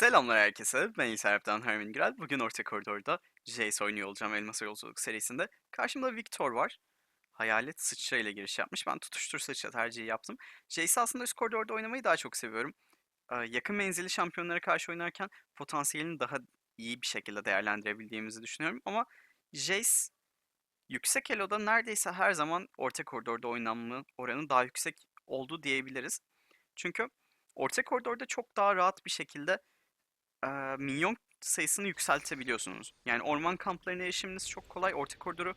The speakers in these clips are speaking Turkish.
Selamlar herkese. Ben İlserap'tan Hermin Gürel. Bugün orta koridorda Jace oynuyor olacağım Elmas Yolculuk serisinde. Karşımda Victor var. Hayalet sıçra ile giriş yapmış. Ben tutuştur sıçra tercihi yaptım. Jace'i aslında üst koridorda oynamayı daha çok seviyorum. Ee, Yakın menzilli şampiyonlara karşı oynarken potansiyelini daha iyi bir şekilde değerlendirebildiğimizi düşünüyorum. Ama Jace yüksek eloda neredeyse her zaman orta koridorda oynanma oranı daha yüksek oldu diyebiliriz. Çünkü orta koridorda çok daha rahat bir şekilde eee, minyon sayısını yükseltebiliyorsunuz. Yani orman kamplarına erişiminiz çok kolay. Orta koridoru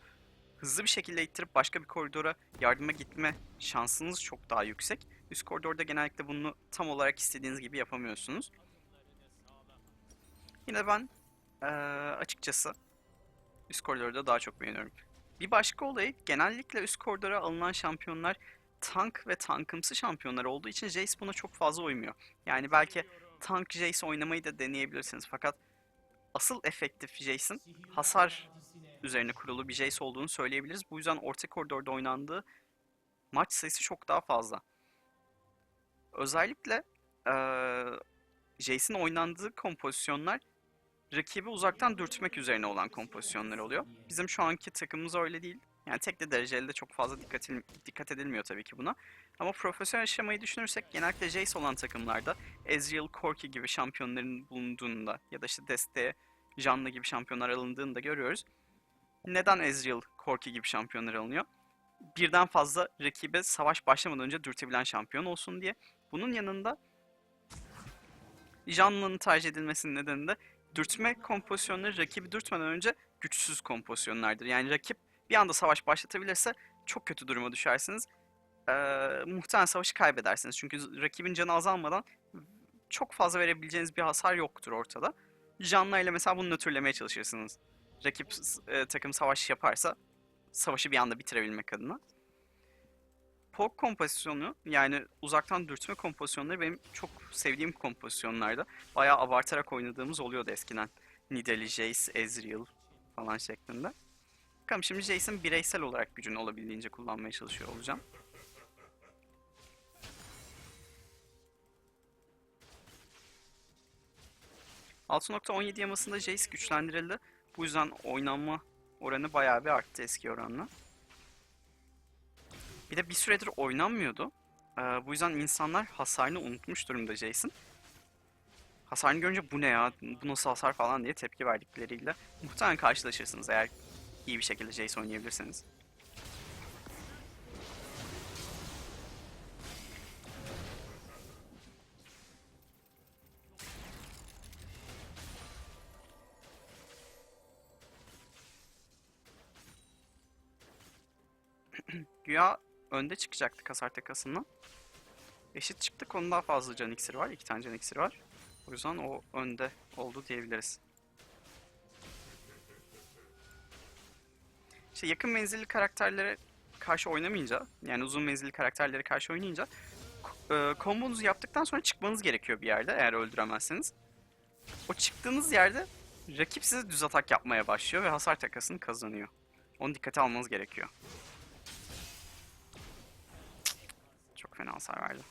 hızlı bir şekilde ittirip başka bir koridora yardıma gitme şansınız çok daha yüksek. Üst koridorda genellikle bunu tam olarak istediğiniz gibi yapamıyorsunuz. Yine ben eee, açıkçası üst koridorda daha çok beğeniyorum. Bir başka olay genellikle üst koridora alınan şampiyonlar tank ve tankımsı şampiyonlar olduğu için Jace buna çok fazla uymuyor. Yani belki tank Jace oynamayı da deneyebilirsiniz. Fakat asıl efektif Jace'in hasar üzerine kurulu bir Jace olduğunu söyleyebiliriz. Bu yüzden orta koridorda oynandığı maç sayısı çok daha fazla. Özellikle eee Jace'in oynandığı kompozisyonlar rakibi uzaktan dürtmek üzerine olan kompozisyonlar oluyor. Bizim şu anki takımımız öyle değil. Yani tek de dereceli de çok fazla dikkat, dikkat edilmiyor tabii ki buna. Ama profesyonel aşamayı düşünürsek genellikle Jace olan takımlarda Ezreal, Corki gibi şampiyonların bulunduğunda ya da işte desteğe Janna gibi şampiyonlar alındığında görüyoruz. Neden Ezreal, Corki gibi şampiyonlar alınıyor? Birden fazla rakibe savaş başlamadan önce dürtebilen şampiyon olsun diye. Bunun yanında Janna'nın tercih edilmesinin nedeni de dürtme kompozisyonları rakibi dürtmeden önce güçsüz kompozisyonlardır. Yani rakip bir anda savaş başlatabilirse çok kötü duruma düşersiniz. Ee, muhtemelen savaşı kaybedersiniz. Çünkü rakibin canı azalmadan çok fazla verebileceğiniz bir hasar yoktur ortada. Janna ile mesela bunu nötrlemeye çalışırsınız. Rakip e, takım savaş yaparsa savaşı bir anda bitirebilmek adına. Poke kompozisyonu yani uzaktan dürtme kompozisyonları benim çok sevdiğim kompozisyonlarda. Bayağı abartarak oynadığımız oluyordu eskiden. Nidalee, Jace, Ezreal falan şeklinde. Bakalım şimdi Jace'in bireysel olarak gücünü olabildiğince kullanmaya çalışıyor olacağım. ...6.17 yamasında Jace güçlendirildi. Bu yüzden oynanma oranı bayağı bir arttı eski oranla. Bir de bir süredir oynanmıyordu. Ee, bu yüzden insanlar hasarını unutmuş durumda Jace'in. Hasarını görünce bu ne ya, bu nasıl hasar falan diye tepki verdikleriyle muhtemelen karşılaşırsınız eğer iyi bir şekilde Jace oynayabilirseniz. Güya önde çıkacaktık hasar takasından. Eşit çıktık. Onun daha fazla can iksiri var. iki tane can iksiri var. O yüzden o önde oldu diyebiliriz. İşte yakın menzilli karakterlere karşı oynamayınca, yani uzun menzilli karakterlere karşı oynayınca e, kombonuzu yaptıktan sonra çıkmanız gerekiyor bir yerde eğer öldüremezseniz. O çıktığınız yerde rakip size düz atak yapmaya başlıyor ve hasar takasını kazanıyor. Onu dikkate almanız gerekiyor. Çok fena hasar verdi.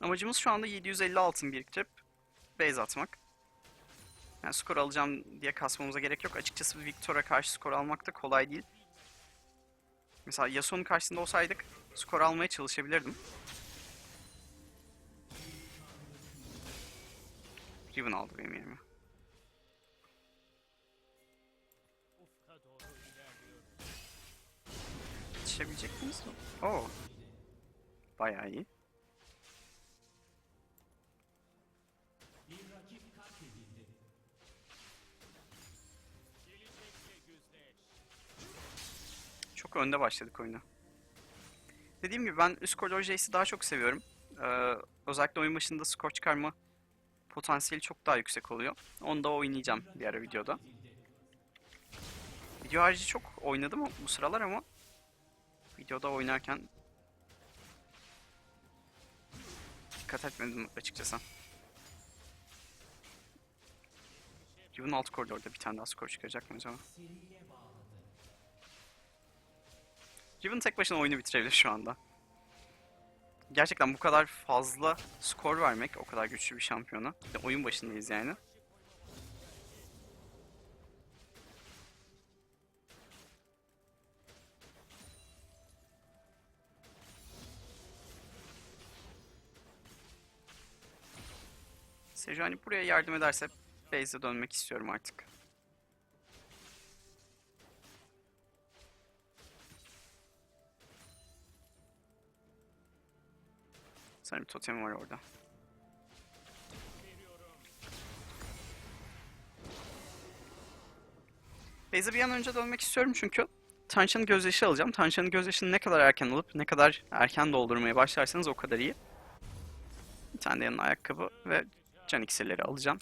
Amacımız şu anda 750 altın biriktirip base atmak. Yani skor alacağım diye kasmamıza gerek yok. Açıkçası Victor'a karşı skor almak da kolay değil. Mesela Yasuo'nun karşısında olsaydık skor almaya çalışabilirdim. Riven aldı benim yerime. Yetişebilecek miyiz? Oo. Bayağı iyi. Önde başladık oyuna. Dediğim gibi ben üst koridor Jace'i daha çok seviyorum. Ee, özellikle oyun başında skor çıkarma potansiyeli çok daha yüksek oluyor. Onu da oynayacağım ara videoda. Video harici çok oynadım bu sıralar ama videoda oynarken dikkat etmedim açıkçası. Riven alt koridorda bir tane daha skor çıkacak mı acaba? Riven tek başına oyunu bitirebilir şu anda. gerçekten bu kadar fazla skor vermek o kadar güçlü bir şampiyona. Bir oyun başındayız yani. Sejuani buraya yardım ederse base'e dönmek istiyorum artık. Sanırım totem var orada. Base'e bir an önce dönmek istiyorum çünkü Tanrıçanın gözyaşı alacağım. Tanrıçanın gözyaşını ne kadar erken alıp ne kadar erken doldurmaya başlarsanız o kadar iyi. Bir tane de yanına ayakkabı ve can iksirleri alacağım.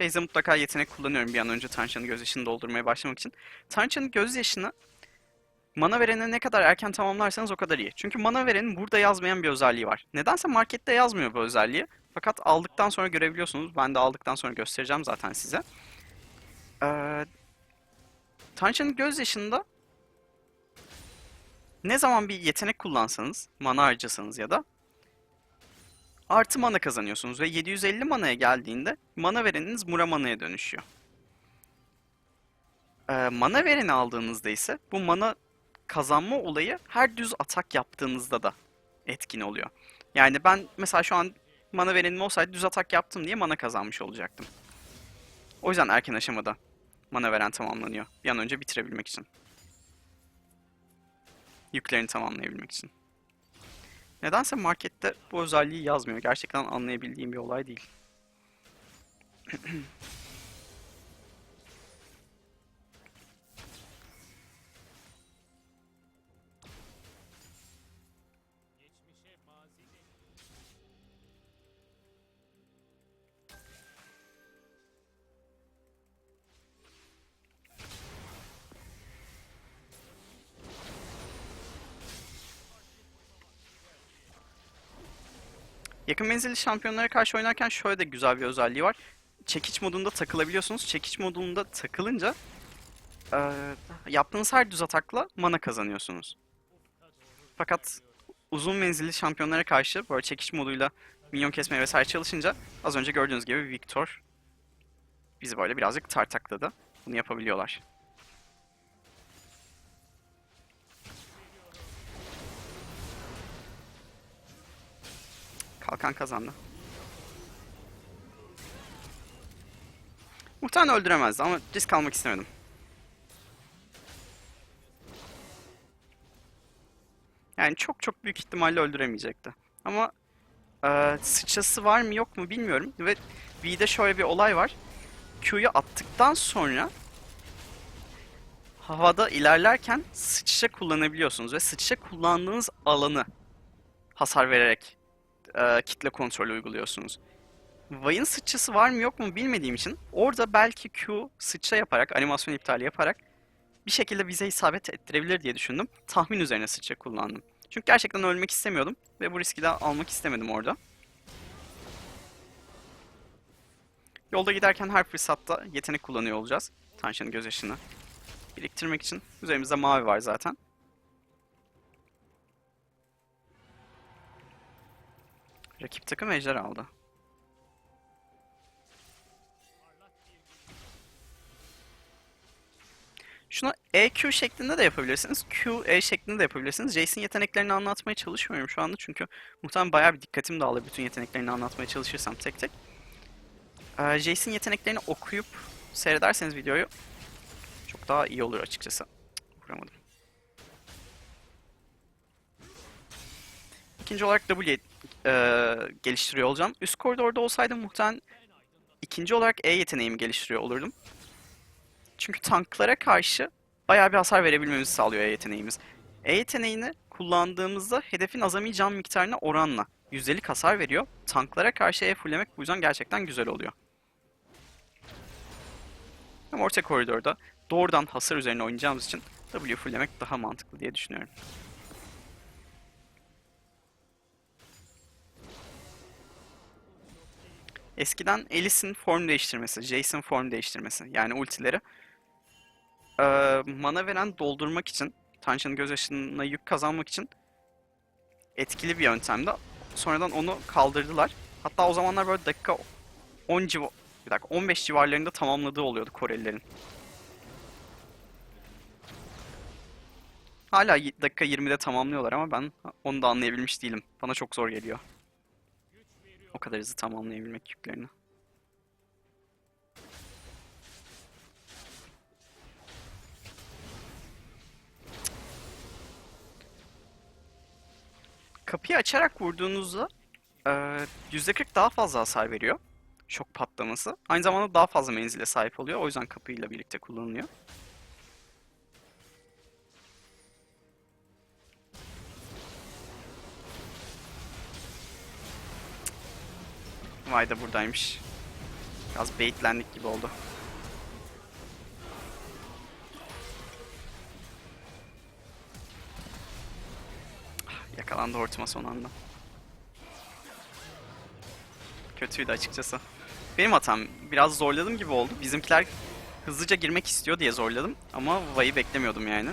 Base'e mutlaka yetenek kullanıyorum bir an önce Tanrıçanın gözyaşını doldurmaya başlamak için. Tanrıçanın gözyaşını mana vereni ne kadar erken tamamlarsanız o kadar iyi. Çünkü mana verenin burada yazmayan bir özelliği var. Nedense markette yazmıyor bu özelliği. Fakat aldıktan sonra görebiliyorsunuz. Ben de aldıktan sonra göstereceğim zaten size. Ee, Tanrıçanın gözyaşında ne zaman bir yetenek kullansanız, mana harcasanız ya da artı mana kazanıyorsunuz ve 750 manaya geldiğinde mana vereniniz Muramana'ya dönüşüyor. Ee, mana vereni aldığınızda ise bu mana kazanma olayı her düz atak yaptığınızda da etkin oluyor. Yani ben mesela şu an mana verenim olsaydı düz atak yaptım diye mana kazanmış olacaktım. O yüzden erken aşamada mana veren tamamlanıyor. Bir an önce bitirebilmek için. Yüklerini tamamlayabilmek için. Nedense markette bu özelliği yazmıyor. Gerçekten anlayabildiğim bir olay değil. Yakın menzilli şampiyonlara karşı oynarken şöyle de güzel bir özelliği var. Çekiç modunda takılabiliyorsunuz. Çekiç modunda takılınca eee, yaptığınız her düz atakla mana kazanıyorsunuz. Fakat uzun menzilli şampiyonlara karşı böyle çekiç moduyla minyon kesmeye vesaire çalışınca az önce gördüğünüz gibi Victor bizi böyle birazcık tartakladı. Bunu yapabiliyorlar. Kalkan kazandı. Muhtemelen öldüremezdi ama risk almak istemedim. Yani çok çok büyük ihtimalle öldüremeyecekti. Ama eee sıçrası var mı yok mu bilmiyorum. Ve V'de şöyle bir olay var. Q'yu attıktan sonra havada ilerlerken sıçra kullanabiliyorsunuz ve sıçra kullandığınız alanı hasar vererek e, kitle kontrolü uyguluyorsunuz. Vay'ın sıçrası var mı yok mu bilmediğim için orada belki Q sıçra yaparak, animasyon iptali yaparak bir şekilde bize isabet ettirebilir diye düşündüm. Tahmin üzerine sıçra kullandım. Çünkü gerçekten ölmek istemiyordum ve bu riski de almak istemedim orada. Yolda giderken her fırsatta yetenek kullanıyor olacağız. Tanrı'nın gözyaşını biriktirmek için. Üzerimizde mavi var zaten. Rakip takım ejder aldı. Şunu EQ şeklinde de yapabilirsiniz. Q, E şeklinde de yapabilirsiniz. Jason yeteneklerini anlatmaya çalışmıyorum şu anda çünkü muhtemelen bayağı bir dikkatim dağılır bütün yeteneklerini anlatmaya çalışırsam tek tek. Ee, Jason yeteneklerini okuyup seyrederseniz videoyu çok daha iyi olur açıkçası. Vuramadım. İkinci olarak W e, geliştiriyor olacağım. Üst koridorda olsaydım muhtemelen ikinci olarak E yeteneğimi geliştiriyor olurdum. Çünkü tanklara karşı bayağı bir hasar verebilmemizi sağlıyor E yeteneğimiz. E yeteneğini kullandığımızda hedefin azami can miktarına oranla yüzdelik hasar veriyor. Tanklara karşı E fulllemek bu yüzden gerçekten güzel oluyor. Ama orta koridorda doğrudan hasar üzerine oynayacağımız için W fulllemek daha mantıklı diye düşünüyorum. Eskiden Alice'in form değiştirmesi, Jason form değiştirmesi yani ultileri eee, mana veren doldurmak için, Tanrıçanın gözyaşına yük kazanmak için etkili bir yöntemdi. Sonradan onu kaldırdılar. Hatta o zamanlar böyle dakika 10 civa bir dakika 15 civarlarında tamamladığı oluyordu Korelilerin. Hala dakika 20'de tamamlıyorlar ama ben onu da anlayabilmiş değilim. Bana çok zor geliyor. O kadar hızlı tamamlayabilmek yüklerini. Kapıyı açarak vurduğunuzda eee, %40 daha fazla hasar veriyor. Şok patlaması. Aynı zamanda daha fazla menzile sahip oluyor. O yüzden kapıyla birlikte kullanılıyor. Vay da buradaymış. Biraz baitlendik gibi oldu. Ah, Yakalandı hortuma son anda. Kötüydü açıkçası. Benim hatam. Biraz zorladım gibi oldu. Bizimkiler hızlıca girmek istiyor diye zorladım. Ama Vay'ı beklemiyordum yani.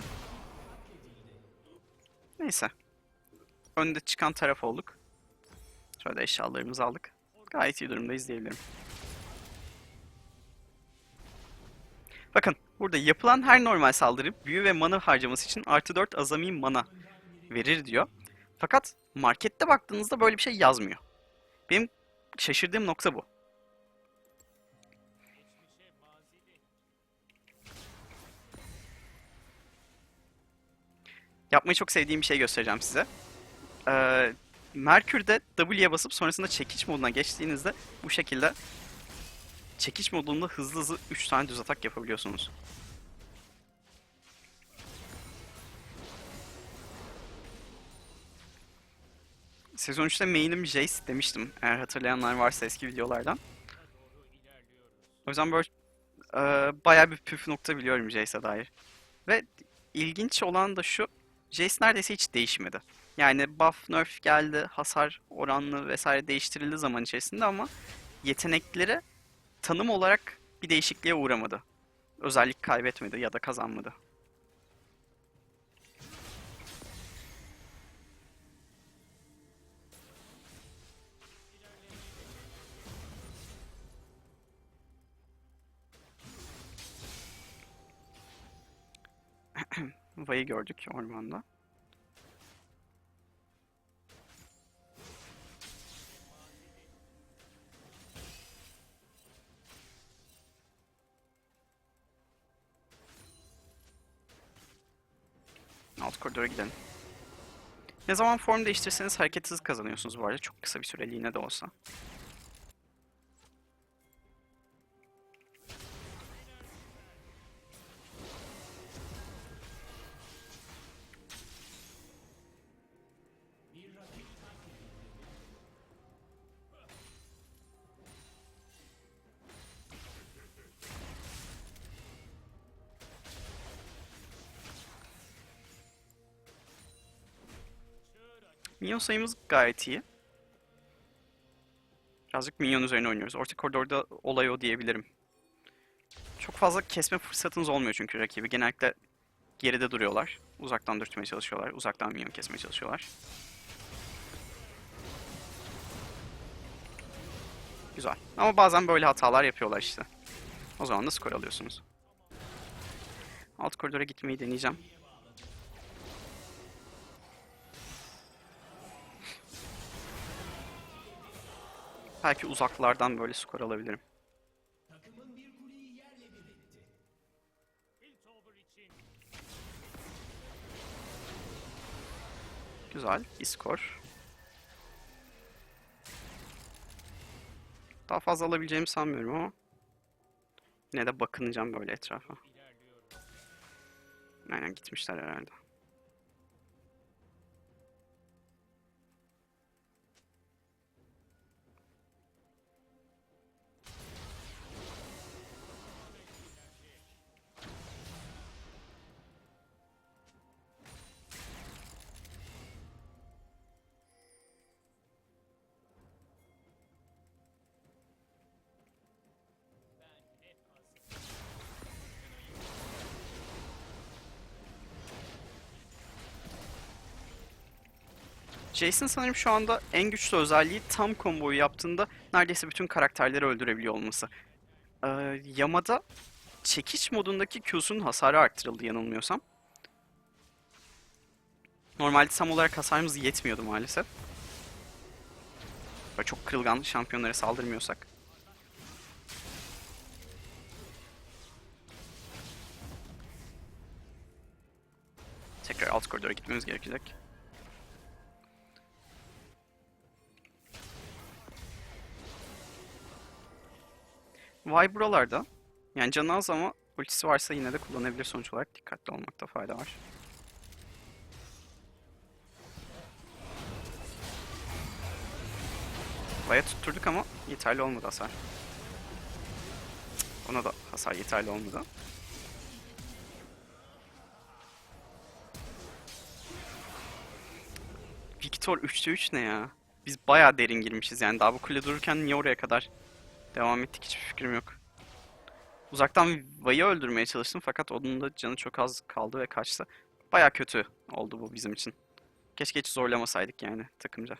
Neyse. Önde çıkan taraf olduk. Şöyle eşyalarımızı aldık. Gayet iyi durumdayız diyebilirim. Bakın burada yapılan her normal saldırı büyü ve mana harcaması için artı 4 azami mana verir diyor. Fakat markette baktığınızda böyle bir şey yazmıyor. Benim şaşırdığım nokta bu. Yapmayı çok sevdiğim bir şey göstereceğim size. Ee, Merkür'de W'ye basıp sonrasında çekiç moduna geçtiğinizde bu şekilde çekiç modunda hızlı hızlı 3 tane düz atak yapabiliyorsunuz. Sezon 3'te main'im Jace demiştim. Eğer hatırlayanlar varsa eski videolardan. O yüzden böyle e, bayağı bir püf nokta biliyorum Jace'e dair. Ve ilginç olan da şu. Jace neredeyse hiç değişmedi. Yani buff, nerf geldi, hasar oranlı vesaire değiştirildi zaman içerisinde ama yetenekleri tanım olarak bir değişikliğe uğramadı. Özellik kaybetmedi ya da kazanmadı. Vay'ı gördük ormanda. Alt koridora gidelim. Ne zaman form değiştirseniz hareket hızı kazanıyorsunuz bu arada. Çok kısa bir süreliğine de olsa. Minyon sayımız gayet iyi. Birazcık minyon üzerine oynuyoruz. Orta koridorda olay o diyebilirim. Çok fazla kesme fırsatınız olmuyor çünkü rakibi. Genellikle geride duruyorlar. Uzaktan dürtmeye çalışıyorlar. Uzaktan minyon kesmeye çalışıyorlar. Güzel. Ama bazen böyle hatalar yapıyorlar işte. O zaman da skor alıyorsunuz. Alt koridora gitmeyi deneyeceğim. Belki uzaklardan böyle skor alabilirim. Güzel, bir skor. Daha fazla alabileceğimi sanmıyorum ama yine de bakınacağım böyle etrafa. Aynen gitmişler herhalde. Jason sanırım şu anda en güçlü özelliği tam komboyu yaptığında neredeyse bütün karakterleri öldürebiliyor olması. Ee, Yamada çekiç modundaki Q'sunun hasarı arttırıldı yanılmıyorsam. Normalde tam olarak hasarımız yetmiyordu maalesef. Böyle çok kırılgan şampiyonlara saldırmıyorsak. Tekrar alt koridora gitmemiz gerekecek. Vay buralarda. Yani canı az ama ultisi varsa yine de kullanabilir sonuç olarak. Dikkatli olmakta fayda var. Vay'a tutturduk ama yeterli olmadı hasar. Ona da hasar yeterli olmadı. Victor 3'te 3 ne ya? Biz bayağı derin girmişiz yani. Daha bu kule dururken niye oraya kadar devam ettik hiçbir fikrim yok. Uzaktan Vay'ı öldürmeye çalıştım fakat onun da canı çok az kaldı ve kaçtı. Bayağı kötü oldu bu bizim için. Keşke hiç zorlamasaydık yani takımca.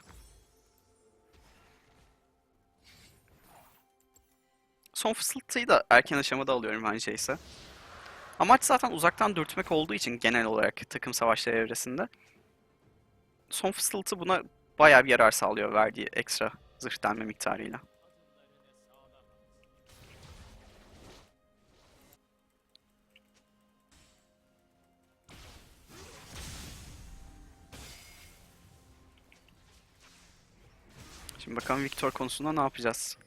Son fısıltıyı da erken aşamada alıyorum bence ise. Amaç zaten uzaktan dürtmek olduğu için genel olarak takım savaşları evresinde. Son fısıltı buna bayağı bir yarar sağlıyor verdiği ekstra zırh delme miktarıyla. Şimdi bakalım Victor konusunda ne yapacağız?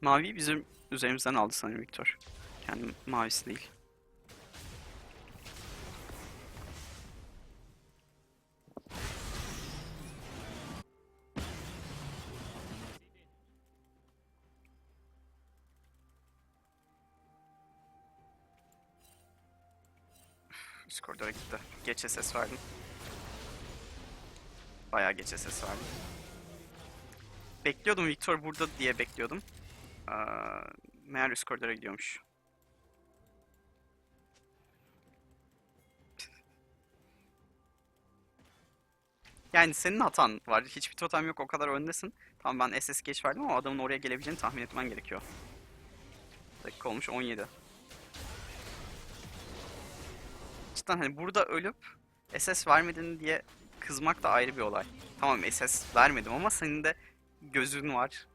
Mavi bizim üzerimizden aldı sanırım Victor. Kendi mavisi değil. Üst koridora gitti. Geçe ses verdim. Bayağı geçe ses verdim. Bekliyordum Victor burada diye bekliyordum. Aa, meğer üst gidiyormuş. Yani senin hatan var. Hiçbir totem yok o kadar öndesin. Tamam ben SS geç verdim ama adamın oraya gelebileceğini tahmin etmen gerekiyor. Dakika olmuş 17. Cidden hani burada ölüp SS vermedin diye kızmak da ayrı bir olay. Tamam SS vermedim ama senin de gözün var.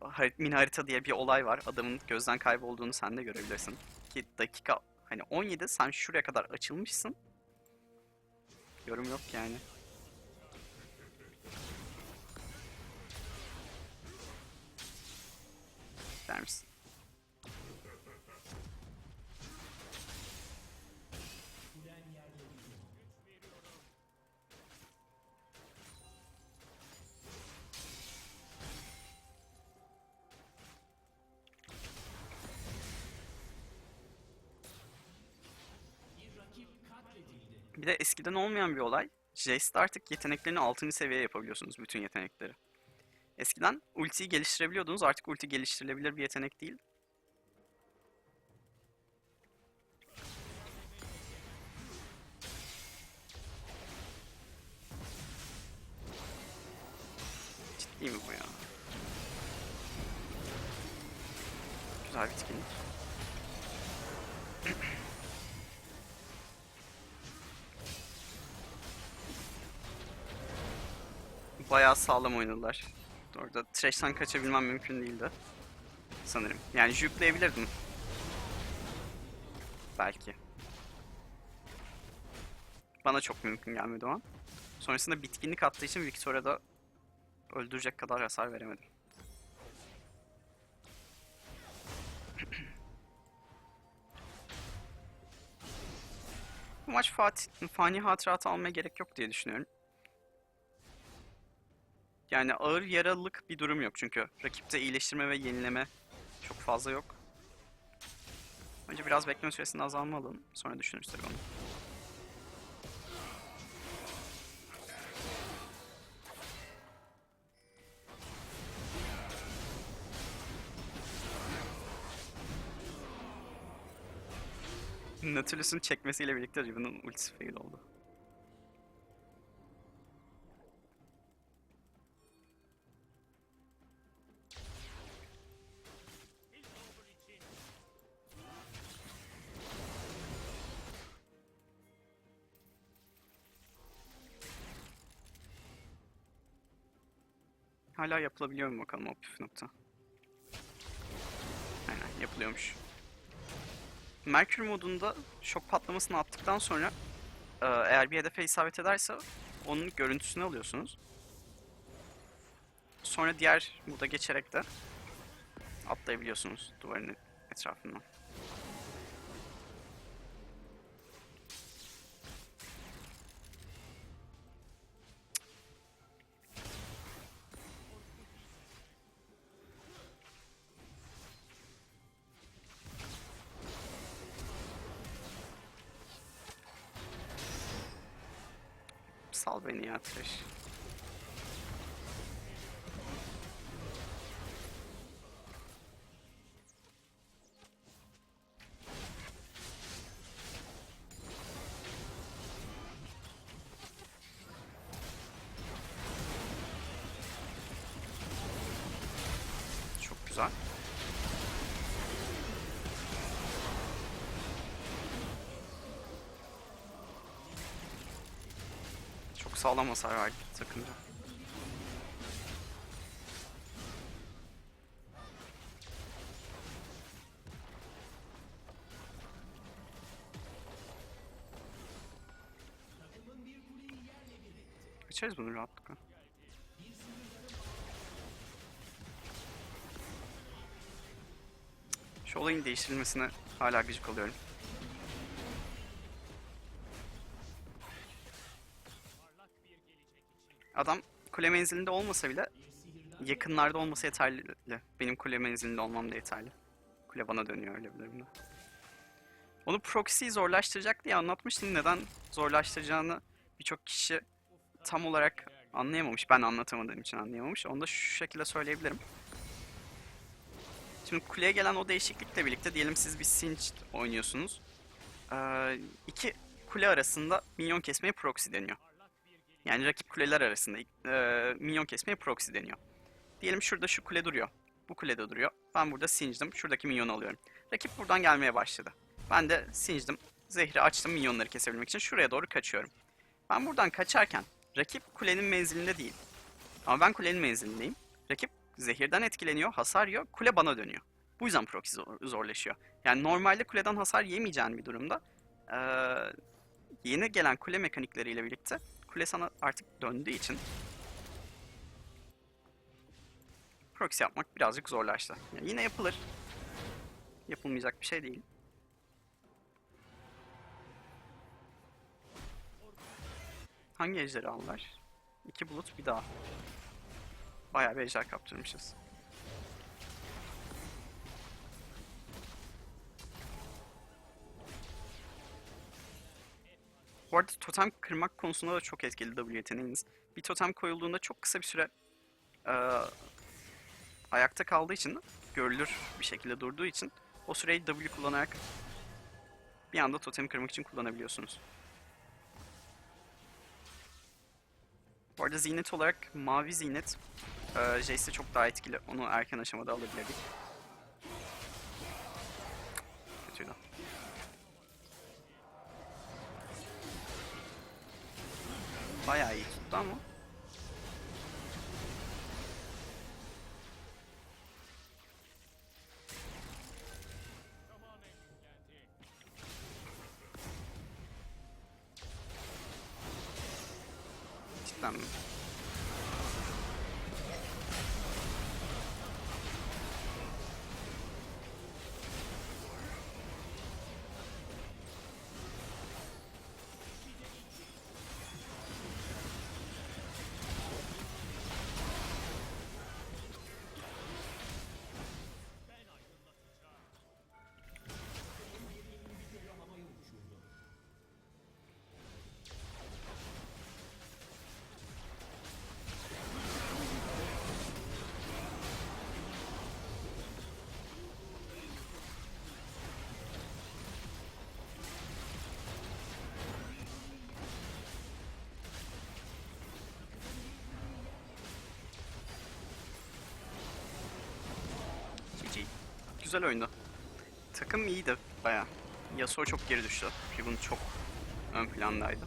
Har- mini harita diye bir olay var. Adamın gözden kaybolduğunu sen de görebilirsin. Ki dakika hani 17 sen şuraya kadar açılmışsın. Yorum yok yani. Der misin? Bir de eskiden olmayan bir olay. Jace'de artık yeteneklerini 6. seviye yapabiliyorsunuz bütün yetenekleri. Eskiden ultiyi geliştirebiliyordunuz artık ulti geliştirilebilir bir yetenek değil. Ciddi mi bu ya? Güzel bitkinlik. Bayağı sağlam oynadılar. Orada Thresh'ten kaçabilmem mümkün değildi. Sanırım. Yani juklayabilirdim. Belki. Bana çok mümkün gelmedi o an. Sonrasında bitkinlik attığı için Victoria da öldürecek kadar hasar veremedim. bu maç Fatih, fani hatıratı almaya gerek yok diye düşünüyorum. Yani ağır yaralılık bir durum yok çünkü. Rakipte iyileştirme ve yenileme çok fazla yok. Önce biraz bekleme süresini azalma. Sonra düşünürüz tabii onu. Nautilus'un çekmesiyle birlikte Riven'ın ultisi fail oldu. Hala yapılabiliyor mu bakalım o püf nokta. Aynen yapılıyormuş. Merkür modunda şok patlamasını attıktan sonra e, eğer bir hedefe isabet ederse onun görüntüsünü alıyorsunuz. Sonra diğer moda geçerek de atlayabiliyorsunuz duvarın etrafından. Sal beni ya Thresh. Sağlam hasar verdi takımda. Geçeriz bunu rahatlıkla. Şu olayın değiştirilmesine hala gıcık oluyorum. Adam kule menzilinde olmasa bile yakınlarda olması yeterli. Benim kule menzilinde olmam da yeterli. Kule bana dönüyor öyle bir durumda. Onu proxy'yi zorlaştıracak diye anlatmıştım. Neden zorlaştıracağını birçok kişi tam olarak anlayamamış. Ben anlatamadığım için anlayamamış. Onu da şu şekilde söyleyebilirim. Şimdi kuleye gelen o değişiklikle birlikte diyelim siz bir Singed oynuyorsunuz. Ee, iki kule arasında minyon kesmeye proxy deniyor. Yani rakip kuleler arasında e, minyon kesmeye proxy deniyor. Diyelim şurada şu kule duruyor. Bu kulede duruyor. Ben burada singe'dim. Şuradaki minyonu alıyorum. Rakip buradan gelmeye başladı. Ben de singe'dim. Zehri açtım minyonları kesebilmek için. Şuraya doğru kaçıyorum. Ben buradan kaçarken rakip kulenin menzilinde değil. Ama ben kulenin menzilindeyim. Rakip zehirden etkileniyor, hasar yiyor. Kule bana dönüyor. Bu yüzden proxy zor- zorlaşıyor. Yani normalde kuleden hasar yemeyeceğin bir durumda eee, yeni gelen kule mekanikleriyle birlikte kule sana artık döndüğü için proxy yapmak birazcık zorlaştı. Yani yine yapılır. Yapılmayacak bir şey değil. Hangi ejderi aldılar? İki bulut bir daha. Bayağı bir ejder kaptırmışız. Bu arada totem kırmak konusunda da çok etkili W yeteneğiniz. Bir totem koyulduğunda çok kısa bir süre eee, ayakta kaldığı için, görülür bir şekilde durduğu için o süreyi W kullanarak bir anda totemi kırmak için kullanabiliyorsunuz. Bu arada zinet olarak mavi zinet eee Jace'de çok daha etkili. Onu erken aşamada alabilirdik. Bayağı iyi tuttu ama. Güzel oyundu. Takım iyiydi baya. Yasuo çok geri düştü. Riven çok ön plandaydı.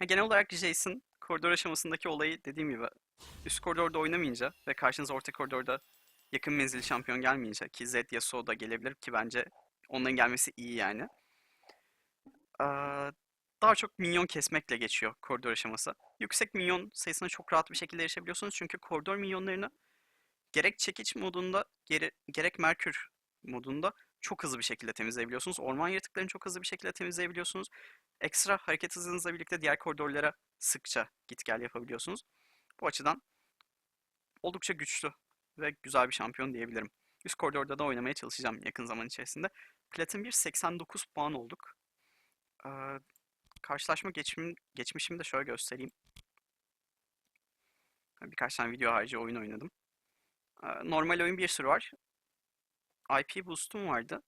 Ya genel olarak Jason koridor aşamasındaki olayı dediğim gibi üst koridorda oynamayınca ve karşınıza orta koridorda yakın menzilli şampiyon gelmeyince ki Zed Yasuo da gelebilir ki bence onların gelmesi iyi yani. Aa, daha çok minyon kesmekle geçiyor koridor aşaması. Yüksek minyon sayısına çok rahat bir şekilde erişebiliyorsunuz çünkü koridor minyonlarını gerek çekiç modunda gere- gerek Merkür modunda çok hızlı bir şekilde temizleyebiliyorsunuz. Orman yaratıklarını çok hızlı bir şekilde temizleyebiliyorsunuz. Ekstra hareket hızınızla birlikte diğer koridorlara sıkça git gel yapabiliyorsunuz. Bu açıdan oldukça güçlü ve güzel bir şampiyon diyebilirim. Üst koridorda da oynamaya çalışacağım yakın zaman içerisinde. Platin 1 89 puan olduk. Ee, karşılaşma geçmişim, geçmişimi de şöyle göstereyim. Birkaç tane video harici oyun oynadım. Normal oyun bir sürü var. IP boost'um vardı.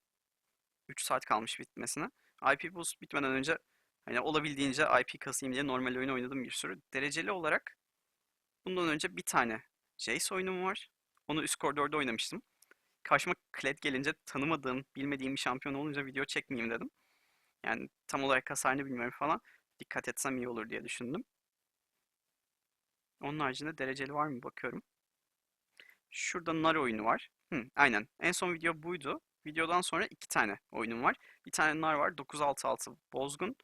3 saat kalmış bitmesine. IP boost bitmeden önce hani olabildiğince IP kasayım diye normal oyun oynadım bir sürü. Dereceli olarak bundan önce bir tane Jace oyunum var. Onu üst koridorda oynamıştım. Karşıma Kled gelince tanımadığım, bilmediğim bir şampiyon olunca video çekmeyeyim dedim. Yani tam olarak hasarını bilmiyorum falan. Dikkat etsem iyi olur diye düşündüm. Onun haricinde dereceli var mı bakıyorum. Şurada nar oyunu var. Hı, aynen. En son video buydu. Videodan sonra iki tane oyunum var. Bir tane nar var. 966 Bozgun.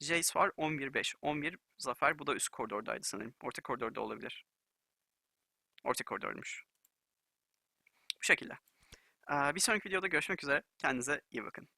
Jace var. 11-5. 11 Zafer. Bu da üst koridordaydı sanırım. Orta koridorda olabilir. Orta koridormuş. Bu şekilde. Bir sonraki videoda görüşmek üzere. Kendinize iyi bakın.